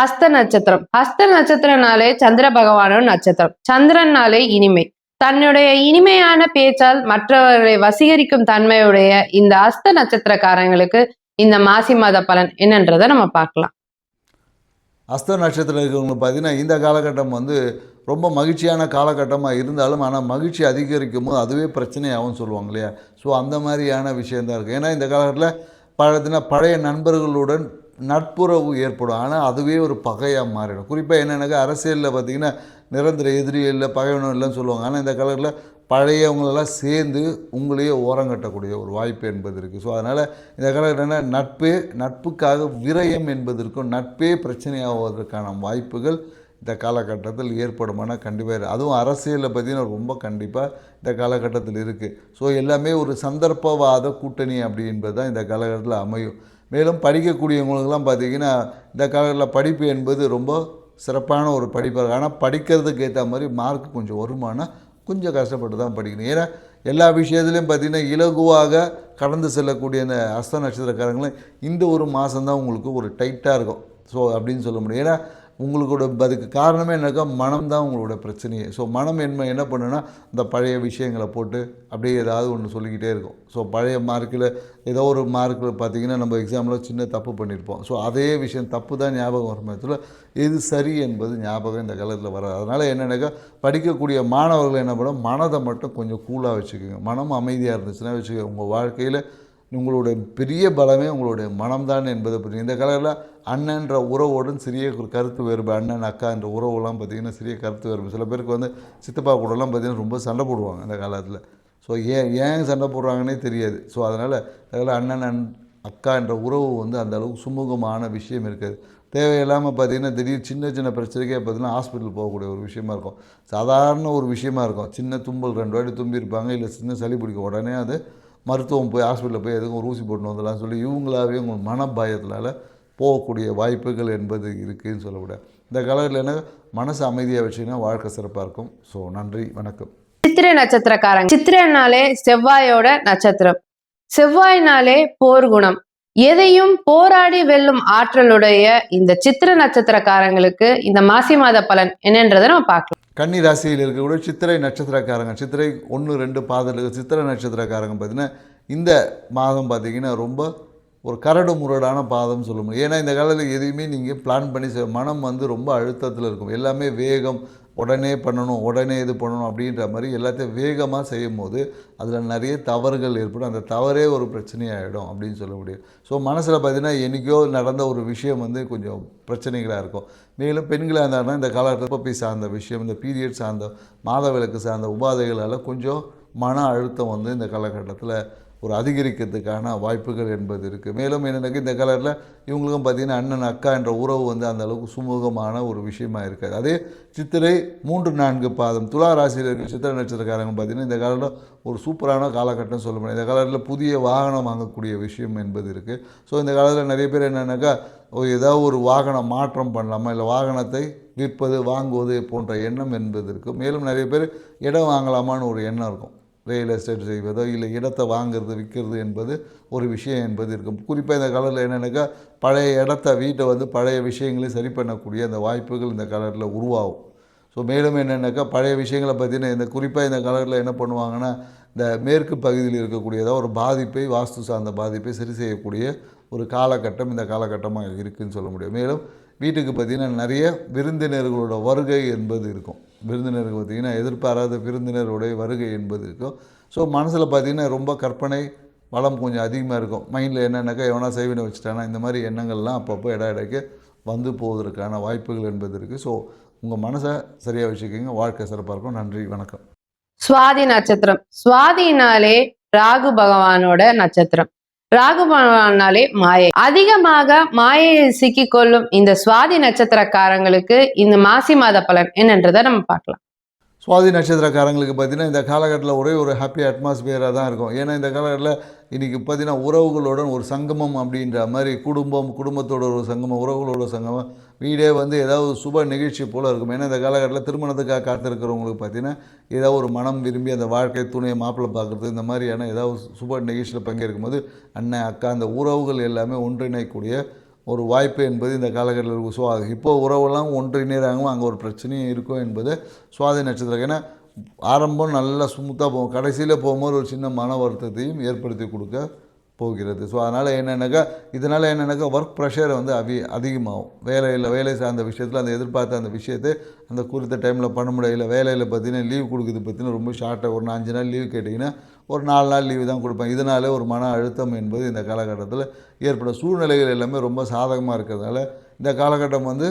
ஹஸ்த நட்சத்திரம். ஹஸ்த நட்சத்திரனாலே சந்திர பகவானும் நட்சத்திரம். சந்திரனாலே இனிமை. தன்னுடைய இனிமையான பேச்சால் மற்றவர்களை வசீகரிக்கும் தன்மையுடைய இந்த ஹஸ்த நட்சத்திரக்காரங்களுக்கு இந்த மாசி மாத பலன் என்னன்றதை நம்ம பார்க்கலாம். அஸ்த நட்சத்திரம் இருக்கிறவங்களுக்கு பார்த்தீங்கன்னா இந்த காலகட்டம் வந்து ரொம்ப மகிழ்ச்சியான காலகட்டமாக இருந்தாலும் ஆனால் மகிழ்ச்சி அதிகரிக்கும் போது அதுவே பிரச்சனையாகவும் சொல்லுவாங்க இல்லையா? ஸோ அந்த மாதிரியான விஷயந்தான் இருக்குது ஏன்னா இந்த காலகட்டத்தில் பழத்தின பழைய நண்பர்களுடன் நட்புறவு ஏற்படும். ஆனால் அதுவே ஒரு பகையாக மாறிடும். குறிப்பாக என்னென்னாக்கா அரசியலில் பார்த்திங்கன்னா நிரந்தர எதிரி இல்லை பகைவனும் இல்லைன்னு சொல்லுவாங்க. ஆனால் இந்த காலத்தில் பழையவங்களெல்லாம் சேர்ந்து உங்களையே ஓரங்கட்டக்கூடிய ஒரு வாய்ப்பு என்பது இருக்குது ஸோ அதனால் இந்த காலகட்டம்னா நட்பே நட்புக்காக விரயம் என்பதற்கும் நட்பே பிரச்சனையாவதற்கான வாய்ப்புகள் இந்த காலகட்டத்தில் ஏற்படும். ஆனால் கண்டிப்பாக அதுவும் அரசியலில் பார்த்தீங்கன்னா ரொம்ப கண்டிப்பாக இந்த காலகட்டத்தில் இருக்குது ஸோ எல்லாமே ஒரு சந்தர்ப்பவாத கூட்டணி அப்படி என்பது தான் இந்த காலகட்டத்தில் அமையும். மேலும் படிக்கக்கூடியவங்களுக்கெல்லாம் பார்த்திங்கன்னா இந்த காலத்தில் படிப்பு என்பது ரொம்ப சிறப்பான ஒரு படிப்பாக இருக்கும் ஆனால் படிக்கிறதுக்கு ஏற்ற மாதிரி மார்க் கொஞ்சம் வருமானா கொஞ்சம் கஷ்டப்பட்டு தான் படிக்கணும். ஏன்னா எல்லா விஷயத்துலையும் பார்த்திங்கன்னா இலகுவாக கடந்து செல்லக்கூடிய அந்த அஸ்த நட்சத்திரக்காரங்களும் இந்த ஒரு மாதம்தான் உங்களுக்கு ஒரு டைட்டாக இருக்கும். ஸோ அப்படின்னு சொல்ல முடியும். ஏன்னா உங்களுக்கோட அதுக்கு காரணமே என்னக்கா மனம் தான் உங்களோட பிரச்சனையே. ஸோ மனம் என்ன என்ன பண்ணுன்னா இந்த பழைய விஷயங்களை போட்டு அப்படியே ஏதாவது ஒன்று சொல்லிக்கிட்டே இருக்கும். ஸோ பழைய மார்க்கில் ஏதோ ஒரு மார்க்கில் பார்த்தீங்கன்னா நம்ம எக்ஸாமில் சின்ன தப்பு பண்ணியிருப்போம் ஸோ அதே விஷயம் தப்பு தான் ஞாபகம் வரும் இடத்துல எது சரி என்பது ஞாபகம் இந்த காலத்தில் வராது. அதனால் என்னென்னாக்கா படிக்கக்கூடிய மாணவர்கள் என்ன பண்ணும் மனதை மட்டும் கொஞ்சம் கூலாக வச்சுக்கோங்க. மனம் அமைதியாக இருந்துச்சுன்னா வச்சுக்கோங்க உங்கள் வாழ்க்கையில் உங்களுடைய பெரிய பலமே உங்களுடைய மனம்தான் என்பதை பற்றி இந்த காலத்தில் அண்ணன்ற உறவுடன் சிறிய ஒரு கருத்து வேறுபு அண்ணன் அக்கா என்ற உறவுலாம் பார்த்திங்கன்னா சிறிய கருத்து வேறுபாடு. சில பேருக்கு வந்து சித்தப்பா கூடலாம் பார்த்திங்கன்னா ரொம்ப சண்டை போடுவாங்க அந்த காலத்தில் ஸோ ஏன் ஏன் சண்டை போடுறாங்கன்னே தெரியாது. ஸோ அதனால் அதில் அண்ணன் அண் அக்கா என்ற உறவு வந்து அந்த அளவுக்கு சுமூகமான விஷயம் இருக்காது. தேவையில்லாமல் பார்த்தீங்கன்னா திடீர் சின்ன சின்ன பிரச்சனைக்கே பார்த்தீங்கன்னா ஹாஸ்பிட்டல் போகக்கூடிய ஒரு விஷயமா இருக்கும். சாதாரண ஒரு விஷயமா இருக்கும். சின்ன தும்பல் ரெண்டு வாட்டி தும்பி இருப்பாங்க இல்லை சின்ன சளி பிடிக்கும். உடனே அது மருத்துவம் போய் ஹாஸ்பிட்டலில் போய் எதுக்கும் ஒரு ஊசி போட்டு வந்துடலாம் சொல்லி இவங்களாவே உங்கள் மனபயத்தினால் போகக்கூடிய வாய்ப்புகள் என்பது இருக்குதுன்னு சொல்லக்கூடாது இந்த காலத்தில் என்ன? மனசு அமைதியாக வச்சுன்னா வாழ்க்கை சிறப்பாக இருக்கும். ஸோ நன்றி வணக்கம். சித்திரை நட்சத்திரக்காரங்க. சித்திரைனாலே செவ்வாயோட நட்சத்திரம். செவ்வாய்னாலே போர் குணம். எதையும் போராடி வெல்லும் ஆற்றலுடைய இந்த சித்திர நட்சத்திரக்காரங்களுக்கு இந்த மாசி மாத பலன் என்னன்றதை நம்ம பார்க்கலாம். கன்னி ராசியில் இருக்கக்கூடிய சித்திரை நட்சத்திரக்காரங்க சித்திரை ஒன்று ரெண்டு பாதலுக்கு சித்திரை நட்சத்திரக்காரங்க பார்த்தீங்கன்னா இந்த மாதம் பார்த்தீங்கன்னா ரொம்ப ஒரு கரடு முரடான பாதம் சொல்ல முடியும். ஏன்னா இந்த காலத்தில் எதையுமே நீங்கள் பிளான் பண்ணி மனம் வந்து ரொம்ப அழுத்தத்தில் இருக்கும். எல்லாமே வேகம் உடனே பண்ணணும் உடனே இது பண்ணணும் அப்படின்ற மாதிரி எல்லாத்தையும் வேகமாக செய்யும் போது அதில் நிறைய தவறுகள் ஏற்படும். அந்த தவறே ஒரு பிரச்சனையாகிடும் அப்படின்னு சொல்ல முடியும். ஸோ மனசில் பார்த்தீங்கன்னா என்றைக்கோ நடந்த ஒரு விஷயம் வந்து கொஞ்சம் பிரச்சனைகளாக இருக்கும். மேலும் பெண்களாக இருந்தாங்கன்னா இந்த காலகட்டத்தில் சார்ந்த விஷயம் இந்த பீரியட் சார்ந்த மாதவிலக்கு சார்ந்த உபாதைகளால் கொஞ்சம் மன அழுத்தம் வந்து இந்த காலகட்டத்தில் ஒரு அதிகரிக்கிறதுக்கான வாய்ப்புகள் என்பது இருக்குது மேலும் என்னென்னாக்கா இந்த கலரில் இவங்களுக்கும் பார்த்திங்கன்னா அண்ணன் அக்கா என்ற உறவு வந்து அந்த அளவுக்கு சுமூகமான ஒரு விஷயமா இருக்காது. அதே சித்திரை மூன்று நான்கு பாதம் துலா ராசியில் இருக்கிற சித்திரை நட்சத்திரக்காரங்க பார்த்திங்கன்னா இந்த காலத்தில் ஒரு சூப்பரான காலகட்டம் சொல்ல முடியும். இந்த காலத்தில் புதிய வாகனம் வாங்கக்கூடிய விஷயம் என்பது இருக்குது ஸோ இந்த காலத்தில் நிறைய பேர் என்னென்னாக்கா ஏதாவது ஒரு வாகனம் மாற்றம் பண்ணலாமா? இல்லை வாகனத்தை விற்பது வாங்குவது போன்ற எண்ணம் என்பது இருக்குது மேலும் நிறைய பேர் இடம் வாங்கலாமான்னு ஒரு எண்ணம் இருக்கும். ரியல் எஸ்டேட் செய்வதோ இல்லை இடத்தை வாங்கிறது விற்கிறது என்பது ஒரு விஷயம் என்பது இருக்கும். குறிப்பாக இந்த கலரில் என்னென்னாக்கா பழைய இடத்த வீட்டை வந்து பழைய விஷயங்களையும் சரி பண்ணக்கூடிய அந்த வாய்ப்புகள் இந்த கலரில் உருவாகும். ஸோ மேலும் என்னென்னாக்கா பழைய விஷயங்களை பற்றின இந்த குறிப்பாக இந்த கலரில் என்ன பண்ணுவாங்கன்னா இந்த மேற்கு பகுதியில் இருக்கக்கூடியதாக ஒரு பாதிப்பை வாஸ்து சார்ந்த பாதிப்பை சரி செய்யக்கூடிய ஒரு காலகட்டம் இந்த காலகட்டமாக இருக்குதுன்னு சொல்ல முடியும். மேலும் வீட்டுக்கு பார்த்திங்கன்னா நிறைய விருந்தினர்களோட வருகை என்பது இருக்கும். விருந்தினருக்கு பார்த்திங்கன்னா எதிர்பாராத விருந்தினருடைய வருகை என்பது இருக்கும். ஸோ மனசில் பார்த்திங்கன்னா ரொம்ப கற்பனை வளம் கொஞ்சம் அதிகமாக இருக்கும். மைண்டில் என்னென்னாக்கா எவனா செய்வினை வச்சுட்டானா இந்த மாதிரி எண்ணங்கள்லாம் அப்பப்போ இட இடைக்கு வந்து போவதற்கான வாய்ப்புகள் என்பது இருக்குது ஸோ உங்கள் மனசை சரியாக வச்சுக்கோங்க. வாழ்க்கை சிறப்பாக இருக்கும். நன்றி வணக்கம். சுவாதி நட்சத்திரம். சுவாதினாலே ராகு பகவானோட நட்சத்திரம். ராகுபவானாலே மாயை. அதிகமாக மாயையில் சிக்கிக்கொள்ளும் இந்த சுவாதி நட்சத்திரக்காரங்களுக்கு இந்த மாசி மாத பலன் என்னன்றதை நம்ம பார்க்கலாம். சுவாதி நட்சத்திரக்காரங்களுக்கு பார்த்தீங்கன்னா இந்த காலகட்டத்தில் ஒரே ஒரு ஹாப்பி அட்மாஸ்பியராக தான் இருக்கும். ஏன்னா இந்த காலகட்டத்தில் இன்றைக்கி பார்த்தீங்கன்னா உறவுகளுடன் ஒரு சங்கமம் அப்படின்ற மாதிரி குடும்பம் குடும்பத்தோட ஒரு சங்கமம் உறவுகளோட சங்கமம் வீடே வந்து ஏதாவது சுப நிகழ்ச்சி போல் இருக்கும். ஏன்னா இந்த காலகட்டத்தில் திருமணத்துக்காக காத்திருக்கிறவங்களுக்கு பார்த்தீங்கன்னா ஏதாவது ஒரு மனம் விரும்பி அந்த வாழ்க்கை துணையை மாப்பிள்ளை பார்க்குறது இந்த மாதிரியான ஏதாவது சுப நிகழ்ச்சியில் பங்கேற்கும் போது அண்ணன் அக்கா அந்த உறவுகள் எல்லாமே ஒன்றிணைக்கூடிய ஒரு வாய்ப்பு என்பது இந்த காலகட்டத்தில் இருக்கும் ஸோ அது இப்போ உறவெல்லாம் ஒன்றிணைறாங்களோ அங்கே ஒரு பிரச்சனையும் இருக்கும் என்பது சுவாதி நட்சத்திரம். ஏன்னா ஆரம்பம் நல்லா ஸ்மூத்தாக போகும். கடைசியில் போகும்போது ஒரு சின்ன மன வருத்தத்தையும் ஏற்படுத்தி கொடுக்க போகிறது. ஸோ அதனால் என்னென்னாக்கா இதனால் என்னென்னாக்கா ஒர்க் ப்ரெஷர் வந்து அவி அதிகமாகும். வேலையில் வேலை சார்ந்த விஷயத்தில் அந்த எதிர்பார்த்த அந்த விஷயத்தை அந்த குறித்த டைமில் பண்ண முடியல வேலையில் பார்த்தீங்கன்னா லீவ் கொடுக்குறது பார்த்தீங்கன்னா ரொம்ப ஷார்ட்டாக ஒரு அஞ்சு நாள் லீவ் கேட்டிங்கன்னா ஒரு நாலு நாள் லீவு தான் கொடுப்பேன். இதனாலே ஒரு மன அழுத்தம் என்பது இந்த காலகட்டத்தில் ஏற்படும் சூழ்நிலைகள் எல்லாமே ரொம்ப சாதகமாக இருக்கிறதுனால இந்த காலகட்டம் வந்து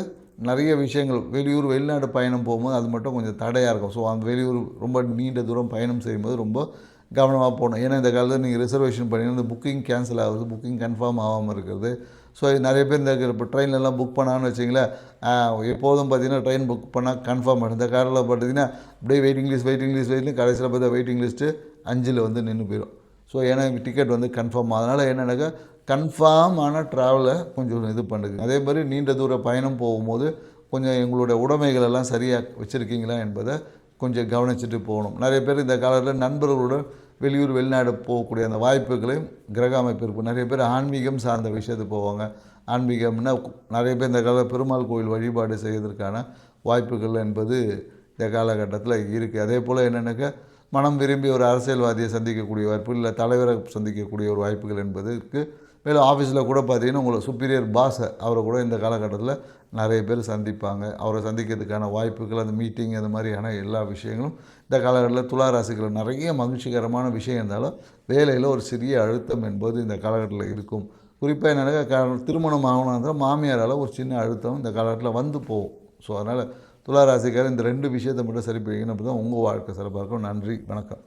நிறைய விஷயங்கள் வெளியூர் வெளிநாடு பயணம் போகும்போது அது மட்டும் கொஞ்சம் தடையாக இருக்கும். ஸோ அந்த வெளியூர் ரொம்ப நீண்ட தூரம் பயணம் செய்யும்போது ரொம்ப கவனமாக போகணும். ஏன்னா இந்த காலத்தில் நீங்கள் ரிசர்வேஷன் பண்ணிங்கன்னா புக்கிங் கேன்சல் ஆகுது புக்கிங் கன்ஃபார்ம் ஆகாமல் இருக்கிறது. ஸோ நிறைய பேர் இந்த இப்போ ட்ரெயின்லலாம் புக் பண்ணான்னு வச்சிங்களேன் எப்போதும் பார்த்தீங்கன்னா ட்ரெயின் புக் பண்ணால் கன்ஃபார்ம் ஆகும் இந்த காரில் பார்த்தீங்கன்னா அப்படியே waiting list waiting list waiting கடைசியில் பார்த்தா வெயிட்டிங் லிஸ்ட்டு அஞ்சில் வந்து நின்று போயிடும். ஸோ ஏன்னா டிக்கெட் வந்து கன்ஃபார்ம் அதனால் என்னென்னாக்கா கன்ஃபார்மான ட்ராவலை கொஞ்சம் இது பண்ணுங்க. அதே மாதிரி நீண்ட தூர பயணம் போகும்போது கொஞ்சம் எங்களுடைய உடைமைகள் எல்லாம் சரியாக வச்சுருக்கீங்களா என்பதை கொஞ்சம் கவனிச்சுட்டு போகணும். நிறைய பேர் இந்த காலத்தில் நண்பர்களோட வெளியூர் வெளிநாடு போகக்கூடிய அந்த வாய்ப்புகளையும் கிரக அமைப்பு இருக்கும் நிறைய பேர் ஆன்மீகம் சார்ந்த விஷயத்துக்கு போவாங்க. ஆன்மீகம்னா நிறைய பேர் இந்த காலத்தில் பெருமாள் கோயில் வழிபாடு செய்வதற்கான வாய்ப்புகள் என்பது இந்த காலகட்டத்தில் இருக்குது அதே போல் என்னென்னாக்கா மனம் விரும்பி ஒரு அரசியல்வாதியை சந்திக்கக்கூடிய வாய்ப்பு இல்லை தலைவரை சந்திக்கக்கூடிய ஒரு வாய்ப்புகள் என்பதற்கு மேலும் ஆஃபீஸில் கூட பார்த்தீங்கன்னா உங்களை சுப்பீரியர் பாஸை அவரை கூட இந்த காலகட்டத்தில் நிறைய பேர் சந்திப்பாங்க. அவரை சந்திக்கிறதுக்கான வாய்ப்புகள் அந்த மீட்டிங் அந்த மாதிரியான எல்லா விஷயங்களும் இந்த காலகட்டத்தில் துலா ராசிகள் நிறைய மகிழ்ச்சிகரமான விஷயம் இருந்தாலும் வேலையில் ஒரு சிறிய அழுத்தம் என்பது இந்த காலகட்டத்தில் இருக்கும். குறிப்பாக என்னென்னா க திருமணம் ஆகணும்னா மாமியாரால் ஒரு சின்ன அழுத்தம் இந்த காலகட்டத்தில் வந்து போகும். ஸோ அதனால் துளாராசிக்காரர் இந்த ரெண்டு விஷயத்தை மட்டும் சரி பண்ணிக்கணும். அப்படி தான் உங்கள் வாழ்க்கை சிறப்பாக இருக்கும். நன்றி வணக்கம்.